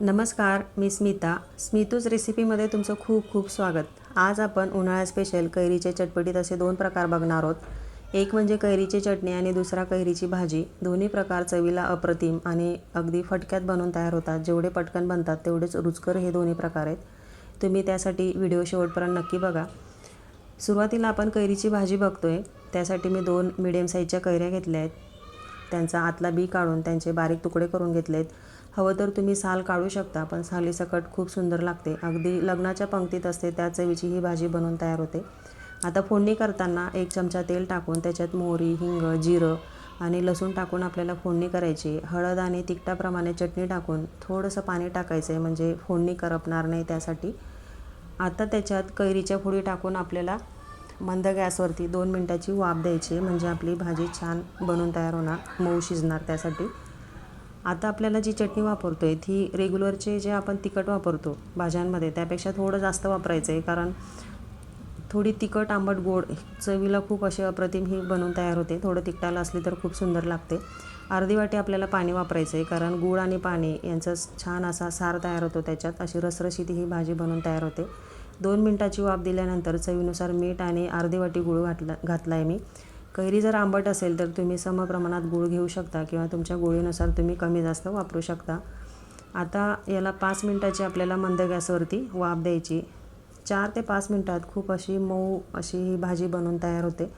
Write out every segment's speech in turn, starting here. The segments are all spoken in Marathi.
नमस्कार मी स्मिता. स्मितूज रेसिपीमध्ये तुमचं खूप खूप स्वागत. आज आपण उन्हाळ्या स्पेशल कैरीचे चटपटीत असे दोन प्रकार बघणार आहोत. एक म्हणजे कैरीची चटणी आणि दुसरा कैरीची भाजी. दोन्ही प्रकार चवीला अप्रतिम आणि अगदी फटक्यात बनवून तयार होतात. जेवढे पटकन बनतात तेवढेच रुचकर हे दोन्ही प्रकार आहेत. तुम्ही त्यासाठी व्हिडिओ शेवटपर्यंत नक्की बघा. सुरुवातीला आपण कैरीची भाजी बघतोय. त्यासाठी मी दोन मिडियम साईजच्या कैऱ्या घेतल्या आहेत. त्यांचा आतला बी काढून त्यांचे बारीक तुकडे करून घेतलेत. हवं तर तुम्ही साल काढू शकता पण सालीसकट खूप सुंदर लागते. अगदी लग्नाच्या पंक्तीत असते त्या चवीची ही भाजी बनवून तयार होते. आता फोडणी करताना एक चमचा तेल टाकून त्याच्यात मोहरी हिंग जिरं आणि लसूण टाकून आपल्याला फोडणी करायची. हळद आणि तिखटाप्रमाणे चटणी टाकून थोडंसं पाणी टाकायचं आहे म्हणजे फोडणी करपणार नाही त्यासाठी. आता त्याच्यात कैरीच्या फोडी टाकून आपल्याला मंद गॅसवरती दोन मिनटाची वाफ द्यायची म्हणजे आपली भाजी छान बनून तयार होणार मऊ शिजणार त्यासाठी. आता आपल्याला जी चटणी वापरतो आहे ती रेग्युलरचे जे आपण तिखट वापरतो भाज्यांमध्ये त्यापेक्षा थोडं जास्त वापरायचं आहे कारण थोडी तिखट आंबट गोड चवीला खूप अशी अप्रतिम ही बनवून तयार होते. थोडं तिखटाला असली तर खूप सुंदर लागते. अर्धी वाटी आपल्याला पाणी वापरायचं आहे कारण गूळ आणि पाणी यांचा छान असा सार तयार होतो त्याच्यात अशी रसरशीत ही भाजी बनवून तयार होते. दोन मिनटाची वाफ दिल्यानंतर चवीनुसार मीठ आणि अर्धी वाटी गूळ घातला घातला आहे मी. कैरी जर आंबट असेल तर तुम्ही समप्रमाणात गूळ घेऊ शकता किंवा तुमच्या गोळीनुसार तुम्ही कमी जास्त वापरू शकता. आता याला पाच मिनटाची आपल्याला मंद गॅसवरती वाफ द्यायची. चार ते पाच मिनटात खूप अशी मऊ अशी ही भाजी बनवून तयार होते.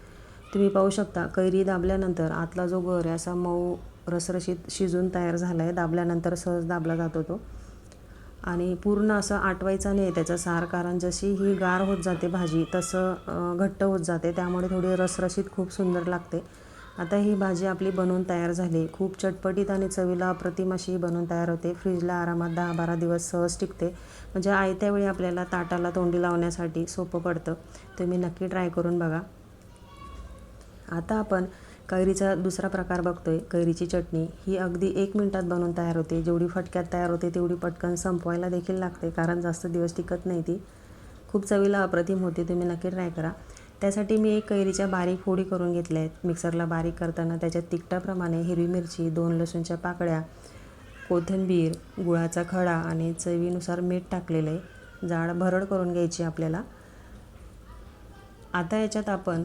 तुम्ही पाहू शकता कैरी दाबल्यानंतर आतला जो गर आहे असा मऊ रसरशीत शिजून तयार झाला आहे दाबल्यानंतर सहज दाबला जातो तो. आणि पूर्ण असं आटवायचं नाही त्याचं सार कारण जशी ही गार होत जाते भाजी तसं घट्ट होत जाते. त्यामुळे थोडी रसरशीत खूप सुंदर लागते. आता ही भाजी आपली बनवून तयार झाली. खूप चटपटीत आणि चवीला अप्रतिम अशी बनवून तयार होते. फ्रीजला आरामात दहा बारा दिवस सहज टिकते. म्हणजे आयत्या वेळी आपल्याला ताटाला तोंडी लावण्यासाठी सोपं पडतं. तुम्ही नक्की ट्राय करून बघा. आता आपण कैरीचा दुसरा प्रकार बघतोय. कैरीची चटणी. ही अगदी एक मिनटात बनवून तयार होते. जेवढी फटक्यात तयार होते तेवढी पटकन संपवायला देखील लागते कारण जास्त दिवस टिकत नाही ती. खूप चवीला अप्रतिम होते तुम्ही नक्की ट्राय करा. त्यासाठी मी एक कैरीच्या बारीक फोडी करून घेतल्या आहेत. मिक्सरला बारीक करताना त्याच्या तिखटाप्रमाणे हिरवी मिरची दोन लसूणच्या पाकळ्या कोथिंबीर गुळाचा खडा आणि चवीनुसार मीठ टाकलेलं आहे. जाड भरड करून घ्यायची आपल्याला. आता याच्यात आपण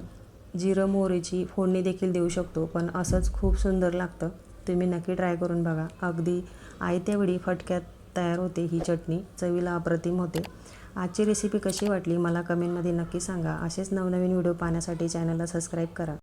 जिरं मोहरीची फोडणी देखील देऊ शकतो पण असंच खूप सुंदर लागतं. तुम्ही नक्की ट्राय करून बघा. अगदी आयत्यावेळी फटक्यात तयार होते ही चटणी. चवीला अप्रतिम होते. आजची रेसिपी कशी वाटली मला कमेंटमध्ये नक्की सांगा. असेच नवनवीन व्हिडिओ पाहण्यासाठी चॅनलला सबस्क्राईब करा.